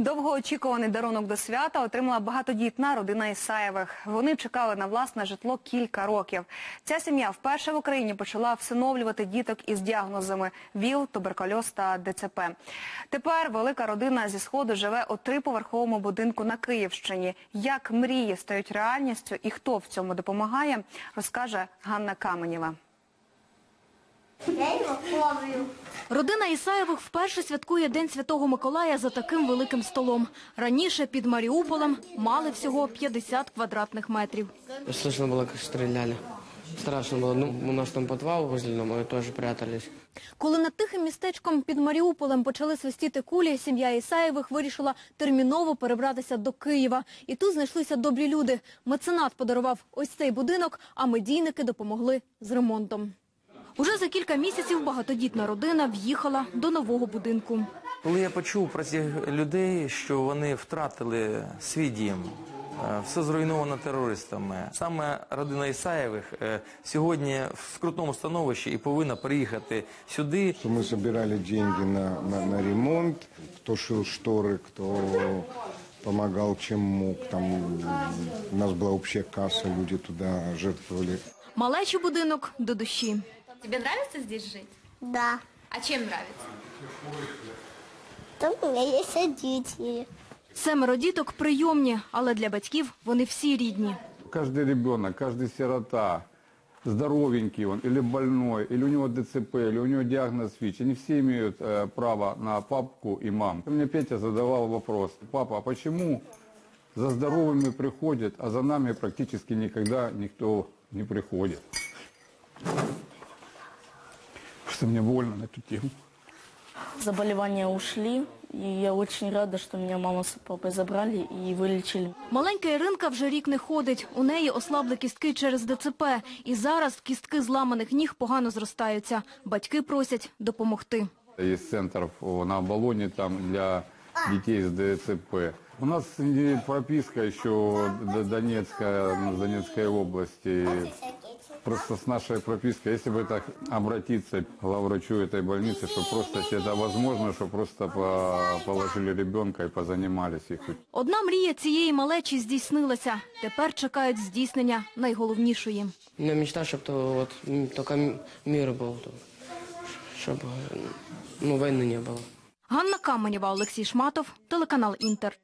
Довгоочікуваний дарунок до свята отримала багатодітна родина Ісаєвих. Вони чекали на власне житло кілька років. Ця сім'я вперше в Україні почала всиновлювати діток із діагнозами ВІЛ, туберкульоз та ДЦП. Тепер велика родина зі сходу живе у триповерховому будинку на Київщині. Як мрії стають реальністю і хто в цьому допомагає, розкаже Ганна Каменєва. Я его плаваю. Родина Ісаєвих вперше святкує День Святого Миколая за таким великим столом. Раніше під Маріуполем мали всього 50 квадратних метрів. Слышно было, как стреляли. Страшно было. Ну, у нас там подвал возле дома, мы тоже прятались. Коли над тихим містечком під Маріуполем почали свистіти кулі, сім'я Ісаєвих вирішила терміново перебратися до Києва. І тут знайшлися добрі люди. Меценат подарував ось цей будинок, а медійники допомогли з ремонтом. Уже за кілька місяців багатодітна родина в'їхала до нового будинку. Коли я почув про цих людей, що вони втратили свій дім, е, все зруйновано терористами. Саме родина Ісаєвих е, сьогодні в скрутному становищі і повинна приїхати сюди. что мы собирали деньги на, на, на ремонт, кто шил шторы, кто помогал чем мог. Там у нас была общая касса, люди туда жертвовали. Малечий будинок до душі. Тебе нравится здесь жить? Да. А чем нравится? Там у меня есть родители. Семеро діток прийомні, але для батьків вони всі рідні. Каждый ребенок, каждый сирота, здоровенький он или больной, или у него ДЦП, или у него диагноз ВИЧ, они все имеют э, право на папку и мам. Мне Петя задавал вопрос, папа, а почему за здоровыми приходят, а за нами практически никогда никто не приходит? Что мне больно на эту тему. Заболевания ушли, и я очень рада, что меня мама с папой забрали и вылечили. Маленька Іринка вже рік не ходить. У неї ослабли кістки через ДЦП. І зараз кістки зламаних ніг погано зростаються. Батьки просять допомогти. Есть центр на Оболоне там для детей с ДЦП. У нас прописка еще Д- Донецкая, ну, с Донецкой области. Просто с нашей пропиской, если бы так обратиться к главврачу этой больницы, что просто если это возможно, что просто по- положили ребенка и позанимались их. Одна мрія цієї малечі здійснилася. Тепер чекають здійснення найголовнішої. У меня мечта, чтобы то, вот, м, только м- мир был, чтобы ну, войны не было. Ганна Каменєва, Олексій Шматов, телеканал Інтер.